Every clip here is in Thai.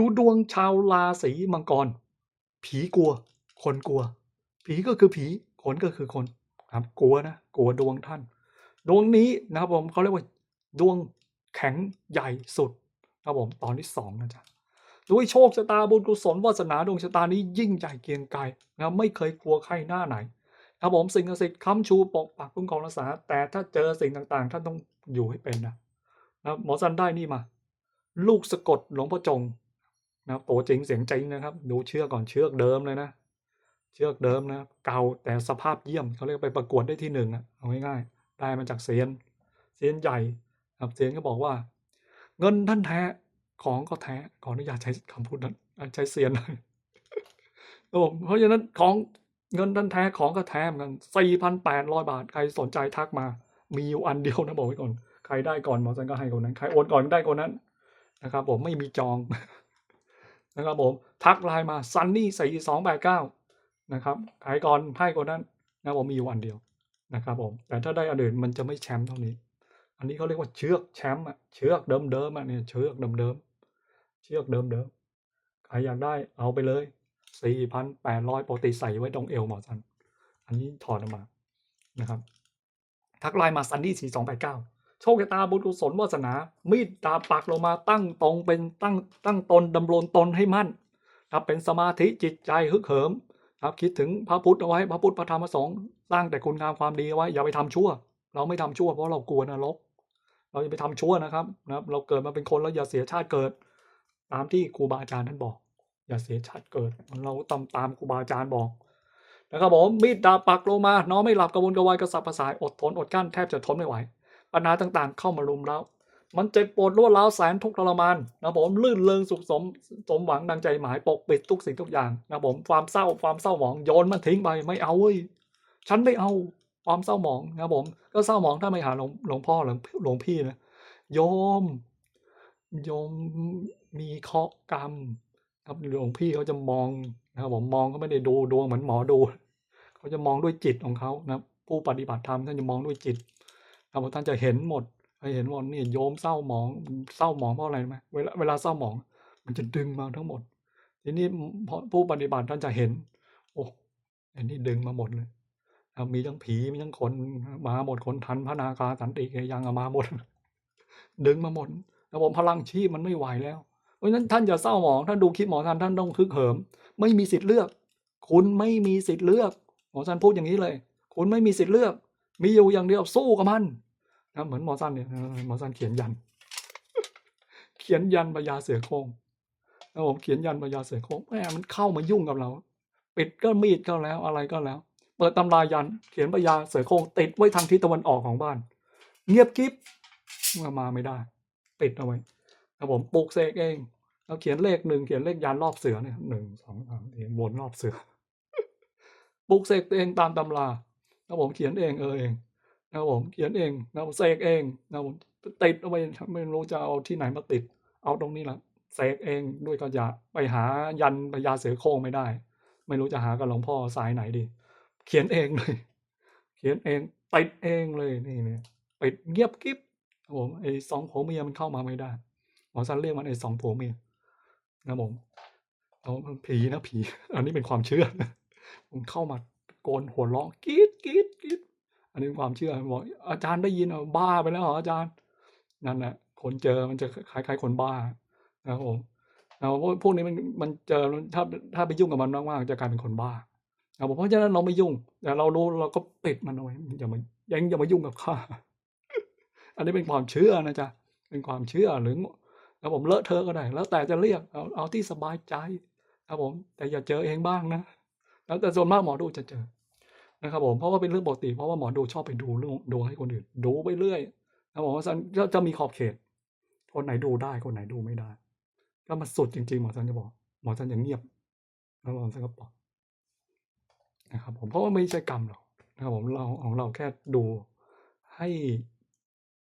ดูดวงชาวราศีมังกร ผีกลัว คนกลัว ผีก็คือผี คนก็คือคนครับกลัวนะกลัวดวงท่าน ดวงนี้นะครับผมเขาเรียกว่าดวงแข็งใหญ่สุดนะครับผมตอนที่สองนะจ๊ะด้วยโชคชะตาบุญกุศลวาสนาดวงชะตานี้ยิ่งใหญ่เกียงไกรนะครับไม่เคยกลัวใครหน้าไหนครับผมสิ่งศักดิ์สิทธิ์ค้ำชูปกปักคุ้มครองรักษา แต่ถ้าเจอสิ่งต่างๆ ท่านต้องอยู่ให้เป็นนะนะครับหมอซันได้นี่มา ลูกสะกดหลวงพ่อจง นะครับตัวจริงเสียงจริงนะครับ ดูเชือกก่อนเชือกเดิมเลยนะ เชือกเดิมนะเก่าแต่สภาพเยี่ยมเขาเรียกไปประกวดได้ที่หนึ่งอะเอาง่ายๆได้มาจากเซียนเซียนใหญ่ครับเซียนก็บอกว่า เงินท่านแท้ของก็แท้ขออนุญาตใช้คำพูดนั้นใช้เซียนครับผมเพราะฉะนั้นของเงินท่านแท้ของก็แท้เหมือนกันสี่พันแปดร้อยบาท ใครสนใจทักมา มีอยู่อันเดียวนะบอกไว้ก่อน ใครได้ก่อนหมอสันก็ให้คนนั้น ใครโอนก่อนได้คนนั้นนะครับ ผมไม่มีจอง นะครับผมทักไลน์มาซันนี่สี่สองแปดเก้านะครับใครก่อนให้คนนั้นนะผมมีอยู่อันเดียวนะครับผมแต่ถ้าได้อันอื่นมันจะไม่แชมป์เท่านี้ อันนี้เขาเรียกว่าเชือกแชมป์อะเชือกเดิมเดิมๆอะเนี่ยเชือกเดิมเดิมๆเชือกเดิมเดิมๆใครอยากได้เอาไปเลยสี่พันแปดร้อยปกติใส่ไว้ตรงเอวหมอสัน อันนี้ถอดออกมานะครับ ทักไลน์มาซันดี้สี่สองแปดเก้า โชคชะตาบุญกุศลวาสนา มีดดาบปักลงมาตั้งตรงเป็นตั้งตั้งตนดำรงตนให้มั่นครับเป็นสมาธิจิตใจฮึกเหิมครับคิดถึงพระพุทธเอาไว้พระพุทธพระธรรมพระสงฆ์สร้างแต่คุณงามความดีเอาไว้อย่าไปทำชั่ว เราไม่ทำชั่วเพราะเรากลัวนรก เราอย่าไปทำชั่วนะครับนะครับ เราเกิดมาเป็นคนแล้วอย่าเสียชาติเกิด ตามที่ครูบาอาจารย์ท่านบอก อย่าเสียชาติเกิด เราตามตามครูบาอาจารย์บอกนะครับผมมีดดาบปักลงมา น้องไม่หลับกระวนกระวายกระสับกระส่ายอดทนอดกลั้นแทบจะทนไม่ไหว ปัญหาต่างๆ เข้ามารุมเรามันเจ็บปวดรวดร้าวแสนทุกข์ทรมานนะผมลื่นเริงสุขสมสมหวังดังใจหมายปกปิดทุกสิ่งทุกอย่างนะผมความเศร้าความเศร้าหมองโยนมันทิ้งไปไม่เอาเว้ยฉันไม่เอาความเศร้าหมองนะผมก็เศร้าหมองถ้าไม่หาหลวงหลวงพ่อหลวงหลวงพี่นะโยมโยมมีเคราะห์กรรม ครับหลวงพี่เขาจะมองนะครับผมมองเขาไม่ได้ดูดวงเหมือนหมอดู เขาจะมองด้วยจิตของเขานะครับผู้ปฏิบัติธรรมท่านจะมองด้วยจิต ครับผมท่านจะเห็นหมดเห็นหมดนี่โยมเศร้าหมองเศร้าหมองเพราะอะไรไหมเวลาเวลาเศร้าหมอง มันจะดึงมาทั้งหมด ทีนี้พอผู้ปฏิบัติท่านจะเห็น โอ้อันนี้ดึงมาหมดเลยมีทั้งผีมีทั้งคนมาหมดคนทันพระนาคาสันติเกยังเอามาหมด ดึงมาหมดแล้วผมพลังชีพมันไม่ไหวแล้วเพราะฉะนั้นท่านอย่าเศร้าหมองท่านดูคลิปหมอท่านท่านต้องคึกเหิม ไม่มีสิทธิ์เลือก คุณไม่มีสิทธิ์เลือก หมอท่านพูดอย่างนี้เลย คุณไม่มีสิทธิ์เลือก มีอยู่อย่างเดียวสู้กับมันนะเหมือนหมอสันเนี่ยหมอสันเขียนยัน เขียนยันพญาเสือโคร่งนะผมเขียนยันพญาเสือโคร่งแหมมันเข้ามายุ่งกับเรา ปิดก็มีดก็แล้วอะไรก็แล้ว เปิดตำรายัน เขียนพญาเสือโคร่งติดไว้ทางทิศตะวันออกของบ้าน เงียบกริบมามาไม่ได้ ติดเอาไว้ครับผมปลูกเสกเองเราเขียนเลขหนึ่งเขียนเลขยันรอบเสือเนี่ยหนึ่งสองสามสี่วนรอบเสือปลูกเสกเองตามตำรา แล้วผมเขียนเองเออเองนะผมเขียนเองนะผมเสกเองนะผมติดเอาไว้ไม่รู้จะเอาที่ไหนมาติด เอาตรงนี้แหละเสกเองด้วยกระยาไปหายันพญาเสือโคร่งไม่ได้ ไม่รู้จะหากับหลวงพ่อสายไหนดี เขียนเองเลย เขียนเองติดเองเลยนี่เนี่ยปิดเงียบกิ๊บผมไอ้สองผัวเมียมันเข้ามาไม่ได้หมอสันเรียกมันไอ้สองผัวเมียนะผมเอาผีนะผี อันนี้เป็นความเชื่อนะผมเข้ามา โกนหัวเราะกรี๊ดกรี๊ดกรี๊ดอันนี้ความเชื่อบอกอาจารย์ได้ยินเหรอบ้าไปแล้วเหรออาจารย์นั่นแหละคนเจอมันจะคล้ายๆคนบ้านะครับผมแล้วพวกพวกนี้มันมันเจอถ้าถ้าไปยุ่งกับมันมากๆจะกลายเป็นคนบ้านะผมเพราะฉะนั้นเราไม่ยุ่งแต่เรารู้เราก็ปิดมันเอาไว้อย่ามายังอย่ามายุ่งกับข้าอันนี้เป็นความเชื่อนะจ๊ะเป็นความเชื่อหรือแล้วผมเลอะเทอะก็ได้ แล้วแต่จะเรียกเอาเอาที่สบายใจครับผม แต่อย่าเจอเองบ้างนะ แล้วแต่ส่วนมากหมอดูจะเจอนะครับผมเพราะว่าเป็นเรื่องปกติเพราะว่าหมอดูชอบไปดูเรื่องดวงให้คนอื่น ดูไปเรื่อยนะผมว่าสันจะจะมีขอบเขต คนไหนดูได้คนไหนดูไม่ได้ก็มาสุดจริงๆหมอสันจะบอก หมอสันอย่างเงียบแล้วหมอสันก็บอกนะครับผมเพราะว่าไม่ใช่กรรมหรอกนะครับผมเราของเราแค่ดูให้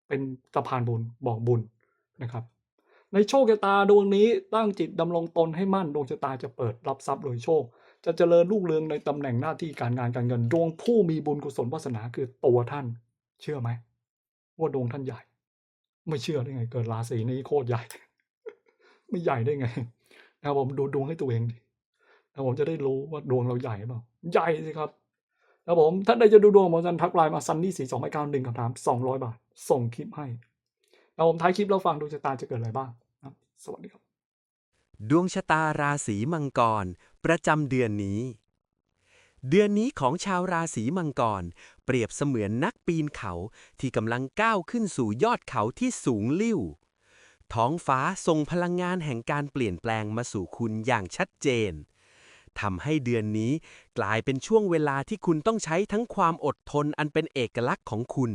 เป็นสะพานบุญบอกบุญนะครับ ในโชคชะตาดวงนี้ตั้งจิตดำรงตนให้มั่นดวงชะตาจะเปิดรับทรัพย์โดยโชค จะเจริญรุ่งเรืองในตำแหน่งหน้าที่การงานการเงิน ดวงผู้มีบุญกุศลวาสนาคือตัวท่าน เชื่อไหมว่าดวงท่านใหญ่ ไม่เชื่อได้ไง เกิดราศีนี้โคตรใหญ่ ไม่ใหญ่ได้ไงนะครับผมดูดวงให้ตัวเองดินะผมจะได้รู้ว่าดวงเราใหญ่หรือเปล่าใหญ่สิครับนะผมท่านใดจะดูดวงหมอจันทักไลน์มาซันนี่สี่สองไม่เก้าหนึ่งคำถามสองร้อยบาท ส่งคลิปให้นะผมท้ายคลิปเราฟังดวงชะตาจะเกิดอะไรบ้างนะสวัสดีครับ ดวงชะตาราศีมังกร ประจำเดือนนี้ เดือนนี้ของชาวราศีมังกร เปรียบเสมือนนักปีนเขาที่กำลังก้าวขึ้นสู่ยอดเขาที่สูงลิ่ว ท้องฟ้าส่งพลังงานแห่งการเปลี่ยนแปลงมาสู่คุณอย่างชัดเจนทำให้เดือนนี้กลายเป็นช่วงเวลาที่คุณต้องใช้ทั้งความอดทนอันเป็นเอกลักษณ์ของคุณ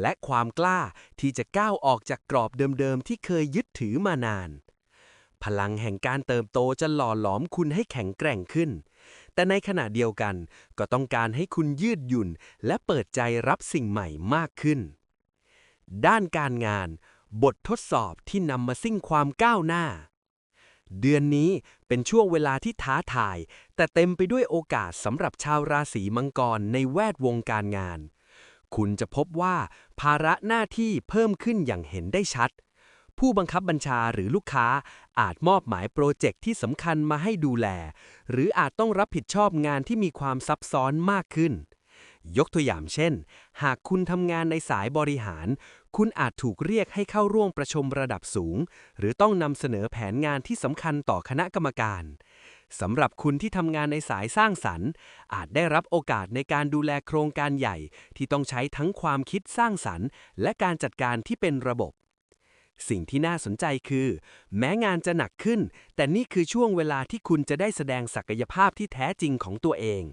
และความกล้าที่จะก้าวออกจากกรอบเดิมๆที่เคยยึดถือมานาน พลังแห่งการเติบโตจะหล่อหลอมคุณให้แข็งแกร่งขึ้น แต่ในขณะเดียวกันก็ต้องการให้คุณยืดหยุ่น และเปิดใจรับสิ่งใหม่มากขึ้น ด้านการงาน บททดสอบที่นำมาซึ่งความก้าวหน้า เดือนนี้เป็นช่วงเวลาที่ท้าทาย แต่เต็มไปด้วยโอกาสสำหรับชาวราศีมังกรในแวดวงการงาน คุณจะพบว่าภาระหน้าที่เพิ่มขึ้นอย่างเห็นได้ชัด ผู้บังคับบัญชาหรือลูกค้าอาจมอบหมายโปรเจกต์ที่สำคัญมาให้ดูแล หรืออาจต้องรับผิดชอบงานที่มีความซับซ้อนมากขึ้น ยกตัวอย่างเช่น หากคุณทำงานในสายบริหาร คุณอาจถูกเรียกให้เข้าร่วมประชุมระดับสูง หรือต้องนำเสนอแผนงานที่สำคัญต่อคณะกรรมการสำหรับคุณที่ทำงานในสายสร้างสรรค์ อาจได้รับโอกาสในการดูแลโครงการใหญ่ ที่ต้องใช้ทั้งความคิดสร้างสรรค์ และการจัดการที่เป็นระบบ สิ่งที่น่าสนใจคือ แม้งานจะหนักขึ้น แต่นี่คือช่วงเวลาที่คุณจะได้แสดงศักยภาพที่แท้จริงของตัวเอง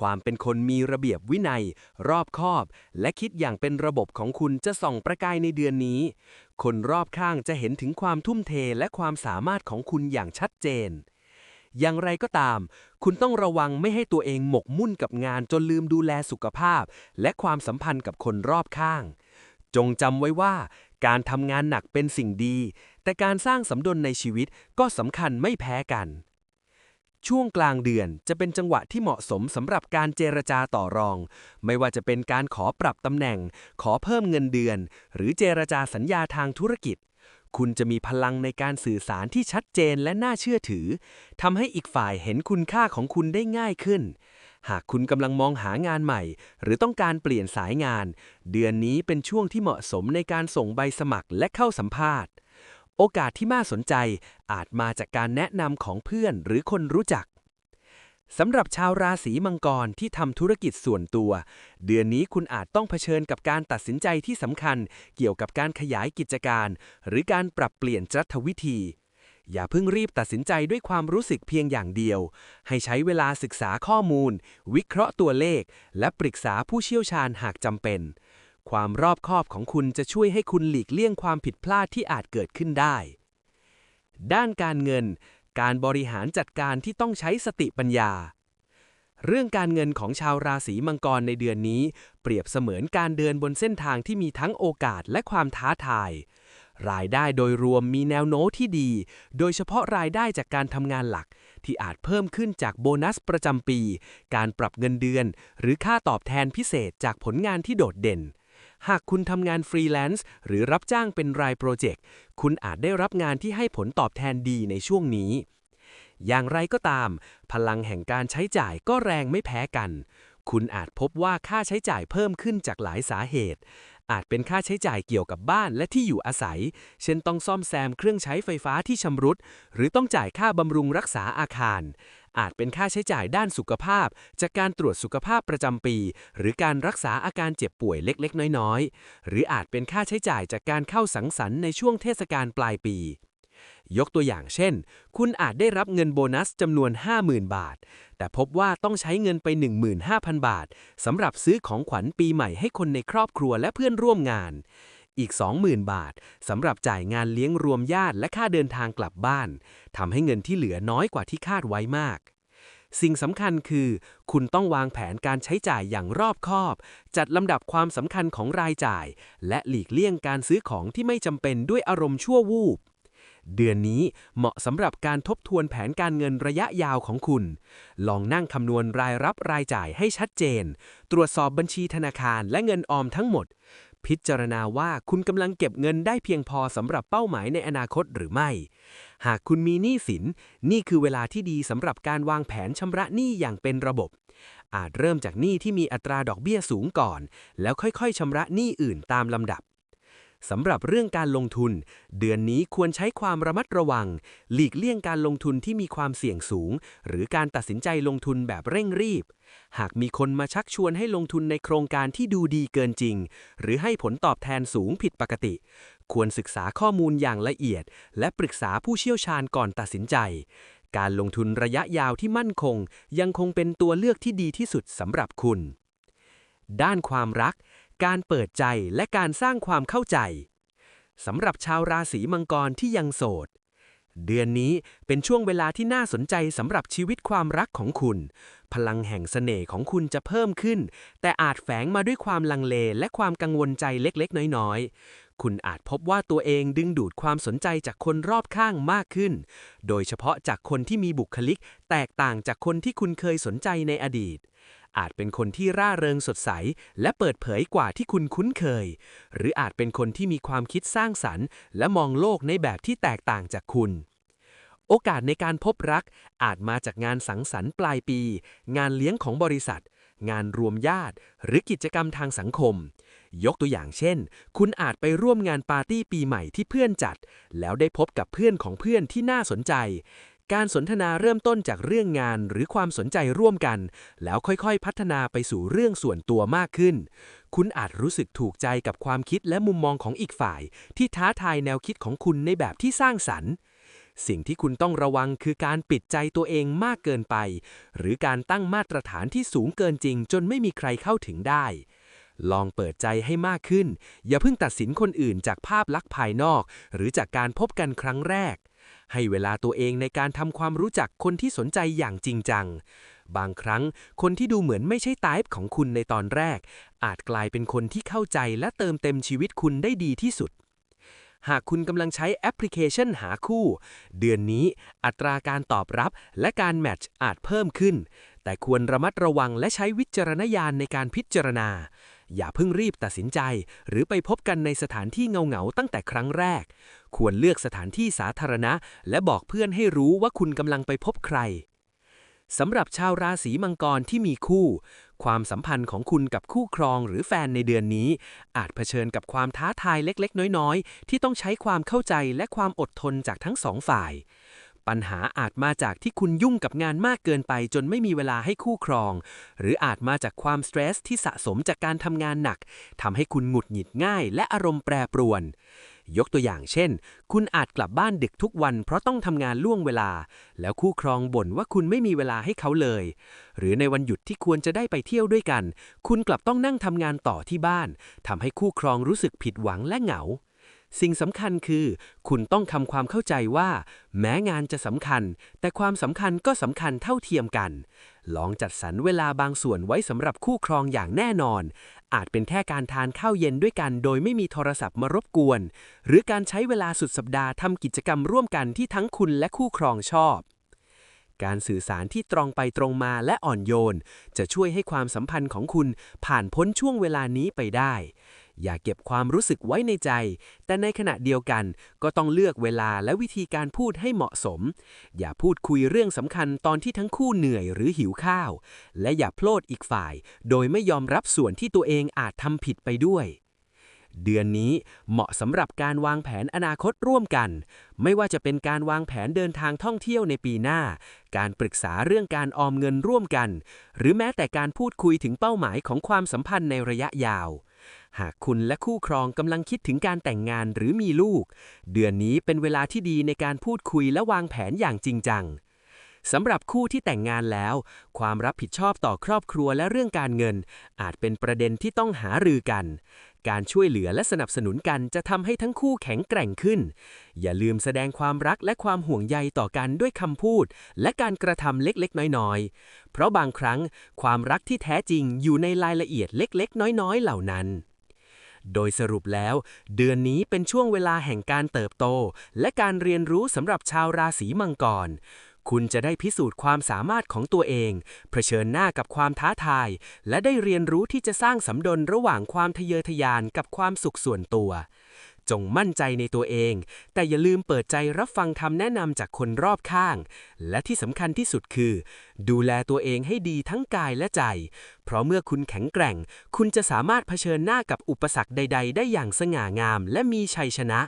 ความเป็นคนมีระเบียบวินัย รอบคอบ และคิดอย่างเป็นระบบของคุณจะส่องประกายในเดือนนี้ คนรอบข้างจะเห็นถึงความทุ่มเทและความสามารถของคุณอย่างชัดเจน อย่างไรก็ตาม คุณต้องระวังไม่ให้ตัวเองหมกมุ่นกับงานจนลืมดูแลสุขภาพ และความสัมพันธ์กับคนรอบข้างจงจำไว้ว่า การทำงานหนักเป็นสิ่งดี แต่การสร้างสำดนในชีวิตก็สำคัญไม่แพ้กัน ช่วงกลางเดือนจะเป็นจังหวะที่เหมาะสมสำหรับการเจรจาต่อรอง ไม่ว่าจะเป็นการขอปรับตำแหน่ง ขอเพิ่มเงินเดือน หรือเจรจาสัญญาทางธุรกิจ คุณจะมีพลังในการสื่อสารที่ชัดเจนและน่าเชื่อถือทำให้อีกฝ่ายเห็นคุณค่าของคุณได้ง่ายขึ้น หากคุณกำลังมองหางานใหม่ หรือต้องการเปลี่ยนสายงาน เดือนนี้เป็นช่วงที่เหมาะสมในการส่งใบสมัครและเข้าสัมภาษณ์ โอกาสที่น่าสนใจอาจมาจากการแนะนำของเพื่อนหรือคนรู้จักสำหรับชาวราศีมังกรที่ทำธุรกิจส่วนตัว เดือนนี้คุณอาจต้องเผชิญกับการตัดสินใจที่สำคัญ เกี่ยวกับการขยายกิจการ หรือการปรับเปลี่ยนจัตวิธี อย่าเพิ่งรีบตัดสินใจด้วยความรู้สึกเพียงอย่างเดียว ให้ใช้เวลาศึกษาข้อมูล วิเคราะห์ตัวเลข และปรึกษาผู้เชี่ยวชาญหากจำเป็น ความรอบคอบของคุณจะช่วยให้คุณหลีกเลี่ยงความผิดพลาดที่อาจเกิดขึ้นได้ ด้านการเงิน การบริหารจัดการที่ต้องใช้สติปัญญา เรื่องการเงินของชาวราศีมังกรในเดือนนี้ เปรียบเสมือนการเดินบนเส้นทางที่มีทั้งโอกาสและความท้าทาย รายได้โดยรวมมีแนวโน้มที่ดี โดยเฉพาะรายได้จากการทำงานหลัก ที่อาจเพิ่มขึ้นจากโบนัสประจำปี การปรับเงินเดือน หรือค่าตอบแทนพิเศษจากผลงานที่โดดเด่น หากคุณทำงานฟรีแลนซ์หรือรับจ้างเป็นรายโปรเจกต์ คุณอาจได้รับงานที่ให้ผลตอบแทนดีในช่วงนี้ อย่างไรก็ตาม พลังแห่งการใช้จ่ายก็แรงไม่แพ้กันคุณอาจพบว่าค่าใช้จ่ายเพิ่มขึ้นจากหลายสาเหตุ อาจเป็นค่าใช้จ่ายเกี่ยวกับบ้านและที่อยู่อาศัย เช่นต้องซ่อมแซมเครื่องใช้ไฟฟ้าที่ชำรุด หรือต้องจ่ายค่าบำรุงรักษาอาคาร อาจเป็นค่าใช้จ่ายด้านสุขภาพ จากการตรวจสุขภาพประจำปี หรือการรักษาอาการเจ็บป่วยเล็กๆ น้อยๆ หรืออาจเป็นค่าใช้จ่ายจากการเข้าสังสรรค์ในช่วงเทศกาลปลายปี ยกตัวอย่างเช่น คุณอาจได้รับเงินโบนัสจำนวน 50,000 บาท แต่พบว่าต้องใช้เงินไป 15,000 บาทสำหรับซื้อของขวัญปีใหม่ให้คนในครอบครัวและเพื่อนร่วมงานอีก 20,000 บาทสำหรับจ่ายงานเลี้ยงรวมญาติและค่าเดินทางกลับบ้านทำให้เงินที่เหลือน้อยกว่าที่คาดไว้มาก สิ่งสำคัญคือ คุณต้องวางแผนการใช้จ่ายอย่างรอบคอบ จัดลำดับความสำคัญของรายจ่าย และหลีกเลี่ยงการซื้อของที่ไม่จำเป็นด้วยอารมณ์ชั่ววูบ เดือนนี้เหมาะสำหรับการทบทวนแผนการเงินระยะยาวของคุณ ลองนั่งคำนวณรายรับรายจ่ายให้ชัดเจน ตรวจสอบบัญชีธนาคารและเงินออมทั้งหมด พิจารณาว่าคุณกำลังเก็บเงินได้เพียงพอสำหรับเป้าหมายในอนาคตหรือไม่ หากคุณมีหนี้สิน นี่คือเวลาที่ดีสำหรับการวางแผนชำระหนี้อย่างเป็นระบบ อาจเริ่มจากหนี้ที่มีอัตราดอกเบี้ยสูงก่อน แล้วค่อยๆชำระหนี้อื่นตามลำดับ สำหรับเรื่องการลงทุน เดือนนี้ควรใช้ความระมัดระวัง หลีกเลี่ยงการลงทุนที่มีความเสี่ยงสูง หรือการตัดสินใจลงทุนแบบเร่งรีบ หากมีคนมาชักชวนให้ลงทุนในโครงการที่ดูดีเกินจริง หรือให้ผลตอบแทนสูงผิดปกติ ควรศึกษาข้อมูลอย่างละเอียด และปรึกษาผู้เชี่ยวชาญก่อนตัดสินใจการลงทุนระยะยาวที่มั่นคง ยังคงเป็นตัวเลือกที่ดีที่สุดสำหรับคุณ ด้านความรัก การเปิดใจและการสร้างความเข้าใจสำหรับชาวราศีมังกรที่ยังโสด เดือนนี้เป็นช่วงเวลาที่น่าสนใจสำหรับชีวิตความรักของคุณ พลังแห่งเสน่ห์ของคุณจะเพิ่มขึ้น แต่อาจแฝงมาด้วยความลังเลและความกังวลใจเล็กๆ น้อยๆ คุณอาจพบว่าตัวเองดึงดูดความสนใจจากคนรอบข้างมากขึ้น โดยเฉพาะจากคนที่มีบุคลิก แตกต่างจากคนที่คุณเคยสนใจในอดีต อาจเป็นคนที่ร่าเริงสดใส และเปิดเผยกว่าที่คุณคุ้นเคย หรืออาจเป็นคนที่มีความคิดสร้างสรรค์ และมองโลกในแบบที่แตกต่างจากคุณ โอกาสในการพบรักอาจมาจากงานสังสรรค์ปลายปี งานเลี้ยงของบริษัท งานรวมญาติ หรือกิจกรรมทางสังคม ยกตัวอย่างเช่น คุณอาจไปร่วมงานปาร์ตี้ปีใหม่ที่เพื่อนจัด แล้วได้พบกับเพื่อนของเพื่อนที่น่าสนใจ การสนทนาเริ่มต้นจากเรื่องงานหรือความสนใจร่วมกัน แล้วค่อยๆ พัฒนาไปสู่เรื่องส่วนตัวมากขึ้น คุณอาจรู้สึกถูกใจกับความคิดและมุมมองของอีกฝ่าย ที่ท้าทายแนวคิดของคุณในแบบที่สร้างสรรค์ สิ่งที่คุณต้องระวังคือการปิดใจตัวเองมากเกินไป หรือการตั้งมาตรฐานที่สูงเกินจริง จนไม่มีใครเข้าถึงได้ ลองเปิดใจให้มากขึ้น อย่าเพิ่งตัดสินคนอื่นจากภาพลักษณ์ภายนอก หรือจากการพบกันครั้งแรก ให้เวลาตัวเองในการทำความรู้จักคนที่สนใจอย่างจริงจัง บางครั้งคนที่ดูเหมือนไม่ใช่ไทป์ของคุณในตอนแรก อาจกลายเป็นคนที่เข้าใจและเติมเต็มชีวิตคุณได้ดีที่สุด หากคุณกำลังใช้แอปพลิเคชันหาคู่ เดือนนี้อัตราการตอบรับและการแมทช์อาจเพิ่มขึ้น แต่ควรระมัดระวังและใช้วิจารณญาณในการพิจารณาอย่าเพิ่งรีบตัดสินใจ หรือไปพบกันในสถานที่เงาๆตั้งแต่ครั้งแรก ควรเลือกสถานที่สาธารณะ และบอกเพื่อนให้รู้ว่าคุณกำลังไปพบใครสำหรับชาวราศีมังกรที่มีคู่ ความสัมพันธ์ของคุณกับคู่ครองหรือแฟนในเดือนนี้ อาจเผชิญกับความท้าทายเล็กๆ น้อยๆ ที่ต้องใช้ความเข้าใจและความอดทนจากทั้งสองฝ่าย ปัญหาอาจมาจากที่คุณยุ่งกับงานมากเกินไปจนไม่มีเวลาให้คู่ครอง หรืออาจมาจากความสเตรสที่สะสมจากการทำงานหนักทำให้คุณหงุดหงิดง่าย และอารมณ์แปรปรวน ยกตัวอย่างเช่น คุณอาจกลับบ้านดึกทุกวันเพราะต้องทำงานล่วงเวลา แล้วคู่ครองบ่นว่าคุณไม่มีเวลาให้เขาเลย หรือในวันหยุดที่ควรจะได้ไปเที่ยวด้วยกัน คุณกลับต้องนั่งทำงานต่อที่บ้านทำให้คู่ครองรู้สึกผิดหวังและเหงา สิ่งสำคัญคือ คุณต้องทำความเข้าใจว่า แม้งานจะสำคัญ แต่ความสำคัญก็สำคัญเท่าเทียมกัน ลองจัดสรรเวลาบางส่วนไว้สำหรับคู่ครองอย่างแน่นอน อาจเป็นแค่การทานข้าวเย็นด้วยกันโดยไม่มีโทรศัพท์มารบกวน หรือการใช้เวลาสุดสัปดาห์ทำกิจกรรมร่วมกันที่ทั้งคุณและคู่ครองชอบการสื่อสารที่ตรงไปตรงมาและอ่อนโยน จะช่วยให้ความสัมพันธ์ของคุณผ่านพ้นช่วงเวลานี้ไปได้ อย่าเก็บความรู้สึกไว้ในใจ แต่ในขณะเดียวกันก็ต้องเลือกเวลาและวิธีการพูดให้เหมาะสม อย่าพูดคุยเรื่องสำคัญตอนที่ทั้งคู่เหนื่อยหรือหิวข้าว และอย่าโพลดอีกฝ่าย โดยไม่ยอมรับส่วนที่ตัวเองอาจทำผิดไปด้วยเดือนนี้เหมาะสำหรับการวางแผนอนาคตร่วมกัน ไม่ว่าจะเป็นการวางแผนเดินทางท่องเที่ยวในปีหน้า การปรึกษาเรื่องการออมเงินร่วมกัน หรือแม้แต่การพูดคุยถึงเป้าหมายของความสัมพันธ์ในระยะยาว หากคุณและคู่ครองกำลังคิดถึงการแต่งงานหรือมีลูก เดือนนี้เป็นเวลาที่ดีในการพูดคุยและวางแผนอย่างจริงจัง สำหรับคู่ที่แต่งงานแล้ว ความรับผิดชอบต่อครอบครัวและเรื่องการเงิน อาจเป็นประเด็นที่ต้องหารือกัน การช่วยเหลือและสนับสนุนกันจะทำให้ทั้งคู่แข็งแกร่งขึ้น อย่าลืมแสดงความรักและความห่วงใยต่อกันด้วยคำพูด และการกระทำเล็กๆ น้อยๆ เพราะบางครั้งความรักที่แท้จริงอยู่ในรายละเอียดเล็กๆ น้อยๆ เหล่านั้นโดยสรุปแล้ว เดือนนี้เป็นช่วงเวลาแห่งการเติบโต และการเรียนรู้สำหรับชาวราศีมังกร คุณจะได้พิสูจน์ความสามารถของตัวเอง เผชิญหน้ากับความท้าทาย และได้เรียนรู้ที่จะสร้างสำดนระหว่างความทะเยอทะยานกับความสุขส่วนตัว จงมั่นใจในตัวเอง แต่อย่าลืมเปิดใจรับฟังคำแนะนำจากคนรอบข้าง และที่สำคัญที่สุดคือ ดูแลตัวเองให้ดีทั้งกายและใจ เพราะเมื่อคุณแข็งแกร่ง คุณจะสามารถเผชิญหน้ากับอุปสรรคใด ๆ ได้อย่างสง่างาม และมีชัยชนะ